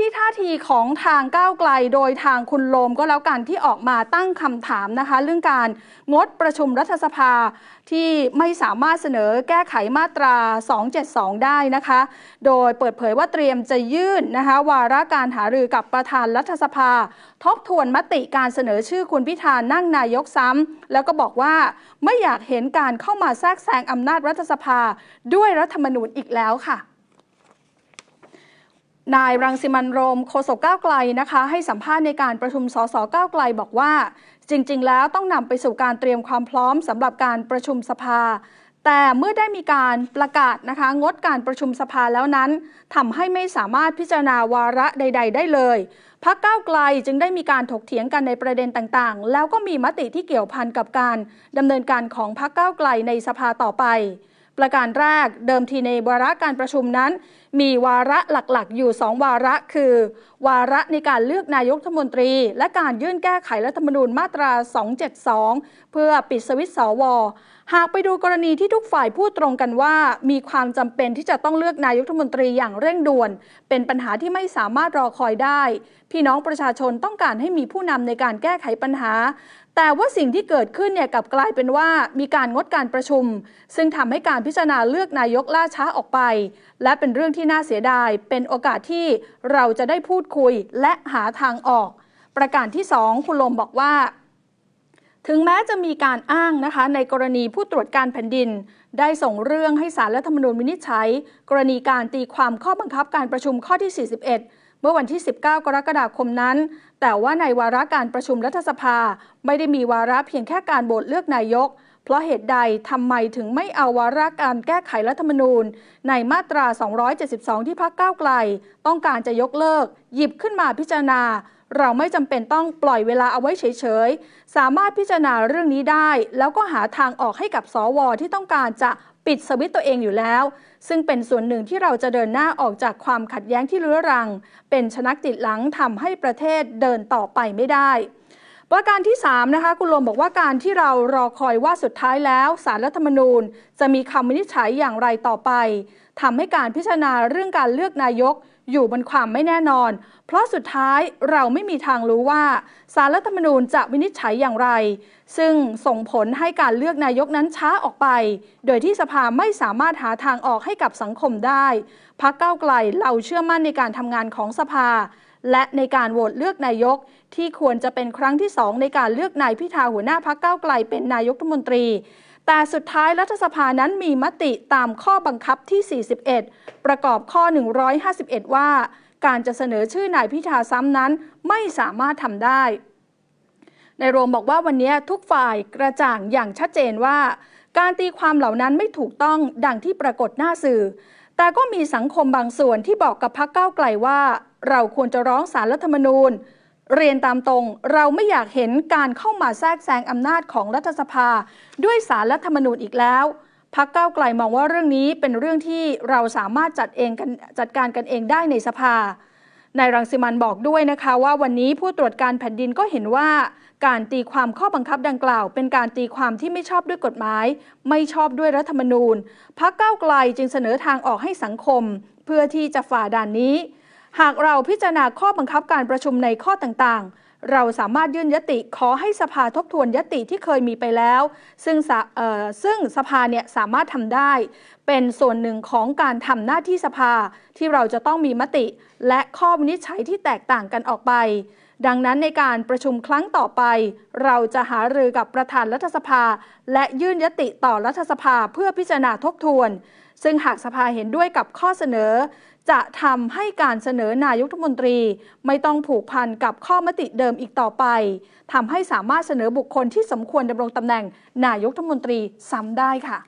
ที่ท่าทีของทางก้าวไกล โดยทางคุณโลมก็แล้วกันที่ออกมาตั้งคำถามนะคะ เรื่องการงดประชุมรัฐสภาที่ไม่สามารถเสนอแก้ไขมาตรา 272 ได้นะคะ โดยเปิดเผยว่าเตรียมจะยื่นนะคะ วาระการหารือกับประธานรัฐสภา ทบทวนมติการเสนอชื่อคุณพิธานั่งนายกซ้ำแล้วก็บอกว่าไม่อยากเห็นการเข้ามาแทรกแซงอำนาจรัฐสภาด้วยรัฐธรรมนูญอีกแล้วค่ะ นายรังสิมันโรมโฆษกก้าวไกลนะคะ ให้สัมภาษณ์ในการประชุมสสก้าวไกลบอกว่า จริง ๆ แล้วต้องนำไปสู่การเตรียมความพร้อมสำหรับการประชุมสภา แต่เมื่อได้มีการประกาศนะคะ งดการประชุมสภาแล้วนั้นทำให้ไม่สามารถพิจารณาวาระใด ๆ ได้เลยพักก้าวไกลจึงได้มีการถกเถียงกันในประเด็นต่างๆ แล้วก็มีมติที่เกี่ยวพันกับการดำเนินการของพักก้าวไกลในสภาต่อไปประการแรกเดิมทีในวาระการประชุมนั้น มีวาระหลักๆ อยู่ 2 วาระคือ วาระในการเลือกนายกรัฐมนตรี และการยื่นแก้ไขรัฐธรรมนูญมาตรา 272 เพื่อปิดสวิตสว หากไปดูกรณีที่ทุกฝ่ายพูดตรงกันว่า มีความจำเป็นที่จะต้องเลือกนายกรัฐมนตรีอย่างเร่งด่วน เป็นปัญหาที่ไม่สามารถรอคอยได้ พี่น้องประชาชนต้องการให้มีผู้นำในการแก้ไขปัญหา แต่ว่าสิ่งที่เกิดขึ้นเนี่ยกลับกลายเป็นว่ามีการงดการประชุม ซึ่งทำให้การพิจารณาเลือกนายกล่าช้าออกไป และเป็นเรื่องที่น่าเสียดาย เป็นโอกาสที่เราจะได้พูดคุยและหาทางออก ประการที่ 2 คุณลมบอกว่า ถึงแม้จะมีการอ้างนะคะ ในกรณีผู้ตรวจการแผ่นดิน ได้ส่งเรื่องให้สารรัฐธรรมนูญวินิจฉัย กรณีการตีความข้อบังคับการประชุมข้อที่ 41เมื่อวันที่ 19 กรกฎาคมนั้น แต่ว่าในวาระการประชุมรัฐสภา ไม่ได้มีวาระเพียงแค่การโหวตเลือกนายก เพราะเหตุใดทำไมถึงไม่เอาวาระการแก้ไขรัฐธรรมนูญ ในมาตรา 272 ที่พักก้าวไกล ต้องการจะยกเลิก หยิบขึ้นมาพิจารณา เราไม่จำเป็นต้องปล่อยเวลาเอาไว้เฉยๆ สามารถพิจารณาเรื่องนี้ได้ แล้วก็หาทางออกให้กับสวที่ต้องการจะปิดสวิตตัวเองอยู่แล้ว ซึ่งเป็นส่วนหนึ่งที่เราจะเดินหน้าออกจากความขัดแย้งที่เรื้อรัง เป็นชนักจิตหลังทำให้ประเทศเดินต่อไปไม่ได้ ประการที่3นะคะคุณลมบอกว่าการที่เรารอคอยว่าสุดท้ายแล้วสารรัฐธรรมนูญ จะมีคำวินิจฉัยอย่างไรต่อไปทำให้การพิจารณาเรื่องการเลือกนายก อยู่บนความไม่แน่นอน เพราะสุดท้ายเราไม่มีทางรู้ว่าสารรัฐธรรมนูญจะวินิจฉัยอย่างไร ซึ่งส่งผลให้การเลือกนายกนั้นช้าออกไป โดยที่สภาไม่สามารถหาทางออกให้กับสังคมได้พักเก้าไกลเราเชื่อมั่นในการทำงานของสภา และในการโหวตเลือกนายก ที่ควรจะเป็นครั้งที่สองในการเลือกนายพิธาหัวหน้าพักเก้าไกลเป็นนายกรัฐมนตรี แต่สุดท้ายรัฐสภานั้นมีมติตามข้อบังคับที่ 41 ประกอบข้อ 151 ว่า การจะเสนอชื่อนายพิธาซ้ำนั้นไม่สามารถทำได้ ในโรมบอกว่าวันนี้ทุกฝ่ายกระจ่างอย่างชัดเจนว่า การตีความเหล่านั้นไม่ถูกต้องดังที่ปรากฏหน้าสื่อ แต่ก็มีสังคมบางส่วนที่บอกกับพรรคก้าวไกลว่า เราควรจะร้องสารรัฐธรรมนูญ เรียนตามตรงเราไม่อยากเห็นการเข้ามาแทรกแซงอำนาจของรัฐสภา ด้วยสารรัฐธรรมนูญอีกแล้วพักเก้าไกลมองว่าเรื่องนี้เป็นเรื่องที่เราสามารถจัดเองกันจัดการกันเองได้ในสภานายรังสิมันบอกด้วยนะคะว่าวันนี้ผู้ตรวจการแผ่นดินก็เห็นว่า การตีความข้อบังคับดังกล่าว เป็นการตีความที่ไม่ชอบด้วยกฎหมาย ไม่ชอบด้วยรัฐธรรมนูญพักเก้าไกลจึงเสนอทางออกให้สังคม เพื่อที่จะฝ่าด่านนี้ หากเราพิจารณาข้อบังคับการประชุมในข้อต่างๆ เราสามารถยื่นยติขอให้สภาทบทวนยติที่เคยมีไปแล้ว ซึ่งซึ่งสภาเนี่ยสามารถทำได้ เป็นส่วนหนึ่งของการทำหน้าที่สภาที่เราจะต้องมีมติ และข้อวินิจฉัยที่แตกต่างกันออกไป ดังนั้นในการประชุมครั้งต่อไป เราจะหารือกับประธานรัฐสภา และยื่นยติต่อรัฐสภาเพื่อพิจารณาทบทวน ซึ่งหากสภาเห็นด้วยกับข้อเสนอ จะทำให้การเสนอนายกรัฐมนตรี ไม่ต้องผูกพันกับข้อมติเดิมอีกต่อไปทำให้สามารถเสนอบุคคลที่สมควรดำรงตำแหน่งนายกรัฐมนตรีซ้ำได้ค่ะ